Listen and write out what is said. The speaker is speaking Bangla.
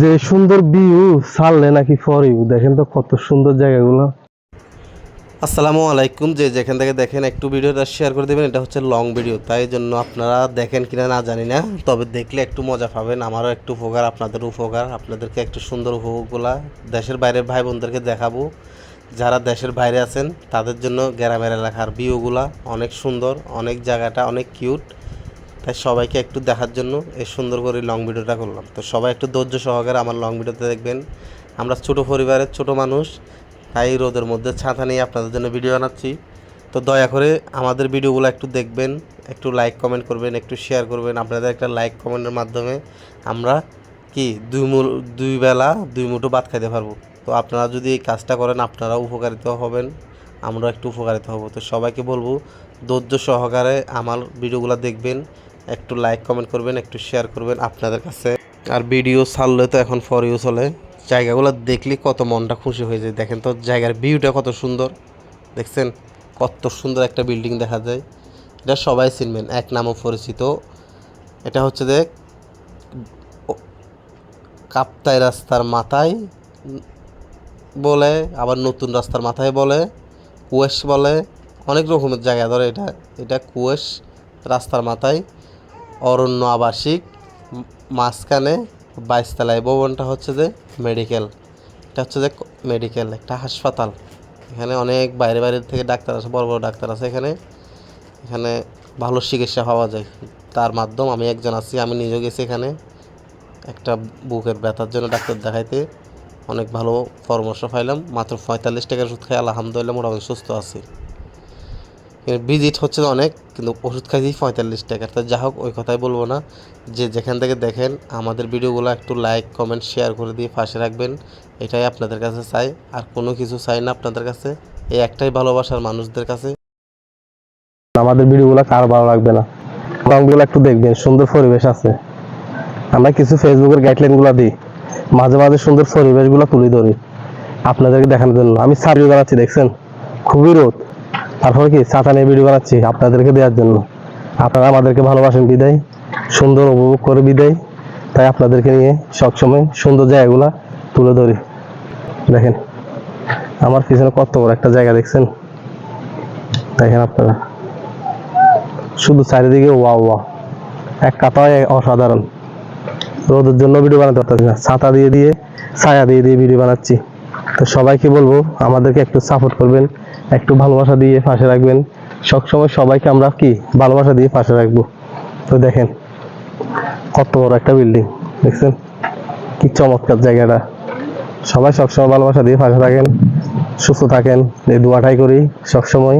যে সুন্দর ভিউ ছাড়লে নাকি ফর ইউ দেখেন তো কত সুন্দর জায়গাগুলো। আসসালামু আলাইকুম। যে যেখান থেকে দেখেন একটু ভিডিওটা শেয়ার করে দেবেন, এটা হচ্ছে লং ভিডিও তাই জন্য আপনারা দেখেন কিনা না জানি না, তবে দেখলে একটু মজা পাবেন। আমারও একটু উপকার, আপনাদের উপকার। আপনাদেরকে একটু সুন্দর উপভোগগুলা দেশের বাইরের ভাই বোনদেরকে দেখাবো। যারা দেশের বাইরে আছেন, তাদের জন্য গ্রামের এলাকার ভিউগুলা অনেক সুন্দর, অনেক জায়গাটা অনেক কিউট তাই সবাইকে একটু দেখার জন্য এই সুন্দর করে লং ভিডিওটা করলাম। তো সবাই একটু ধৈর্য সহকারে আমার লং ভিডিওতে দেখবেন। আমরা ছোট পরিবারের ছোট মানুষ, তাই রোদের মধ্যে ছাতা নিয়ে আপনাদের জন্য ভিডিও বানাচ্ছি। তো দয়া করে আমাদের ভিডিওগুলো একটু দেখবেন, একটু লাইক কমেন্ট করবেন, একটু শেয়ার করবেন। আপনাদের একটা লাইক কমেন্টের মাধ্যমে আমরা কি দুই মূল, দুই বেলা দুই মুঠো ভাত খাইতে পারব। তো আপনারা যদি এই কাজটা করেন, আপনারা উপকারিত হবেন, আমরা একটু উপকারিত হব। তো সবাইকে বলব, ধৈর্য সহকারে আমার ভিডিওগুলো দেখবেন। একটু লাইক কমেন্ট করবেন, একটু শেয়ার করবেন আপনাদের কাছে। আর ভিডিও ছাড়লে তো এখন ফর ইউ চলে। জায়গাগুলো দেখলে কত মনটা খুশি হয়ে যায়। দেখেন তো, জায়গার ভিউটা কত সুন্দর। দেখছেন? কত সুন্দর একটা বিল্ডিং দেখা যায়। এটা সবাই চিনবেন, এক নামও পরিচিত। এটা হচ্ছে যে কাপ্তাই রাস্তার মাথায় বলে, আবার নতুন রাস্তার মাথায় বলে, কুয়েশ বলে। অনেক রকমের জায়গা ধরে এটা। এটা কুয়েশ রাস্তার মাথায়। অরণ্য আবাসিক মাঝখানে বাইশতলায়। ভবনটা হচ্ছে যে মেডিকেল। এটা হচ্ছে যে মেডিকেল, একটা হাসপাতাল। এখানে অনেক বাইরে বাইরে থেকে ডাক্তার আছে বড় বড় ডাক্তার আছে এখানে। এখানে ভালো চিকিৎসা পাওয়া যায়। তার মাধ্যম আমি একজন আছি, আমি নিজেও গেছি এখানে। একটা বুকের ব্যথার জন্য ডাক্তার দেখাইতে অনেক ভালো পরামর্শ পাইলাম। মাত্র পঁয়তাল্লিশ টাকার ওষুধ খাই, আলহামদুলিল্লাহ মোটামুটি সুস্থ আছি। ভিজিট হচ্ছে অনেক, কিন্তু ওষুধ খাইছি পঁয়তাল্লিশ টাকার তো যা হোক, ওই কথাই বলব না। যে যেখান থেকে দেখেন, আমাদের ভিডিওগুলো একটু লাইক কমেন্ট শেয়ার করে দিয়ে পাশে রাখবেন। এটাই আপনাদের কাছে চাই। আর কোনো কিছু চাই না আপনাদের কাছে। এই একটাই ভালোবাসার মানুষদের কাছে। আমাদের ভিডিওগুলো কার ভালো লাগবে না? রঙগুলো একটু দেখবেন, সুন্দর পরিবেশ আছে। আমরা কিছু ফেসবুকের গাইডলাইনগুলো দিই। মাঝে মাঝে সুন্দর পরিবেশগুলো তুলে ধরি। আপনাদেরকে দেখানোর জন্য। আমি সার্ভিউ বানাচ্ছি, দেখছেন? খুবই রোদ। তারপরে কি ছাতা নিয়ে ভিডিও বানাচ্ছি আপনাদেরকে দেওয়ার জন্য। আপনারা আমাদেরকে ভালোবাসেন, বিদায়। সুন্দর উপভোগ করে বিদায়। তাই আপনাদেরকে নিয়ে সবসময় সুন্দর জায়গাগুলা তুলে ধরি। দেখেন, আমার পিছনে কত বড় একটা জায়গা দেখছেন? দেখেন আপনারা। শুধু চারিদিকে ওয়া ওয়া এক কথায় অসাধারণ। রোদের জন্য ভিডিও বানাতে পারতেছি না। ছাতা দিয়ে দিয়ে, ছায়া দিয়ে দিয়ে ভিডিও বানাচ্ছি। তো সবাইকে বলব, আমাদেরকে একটু সাপোর্ট করবেন। একটু ভালোবাসা দিয়ে পাশে রাখবেন। সবসময় সবাইকে আমরা কি ভালোবাসা দিয়ে পাশে রাখব? তো দেখেন, কত বড় একটা বিল্ডিং দেখছেন? কি চমৎকার জায়গাটা। সবাই সবসময় ভালোবাসা দিয়ে পাশে থাকেন, সুস্থ থাকেন, এই দোয়াটাই করি সবসময়।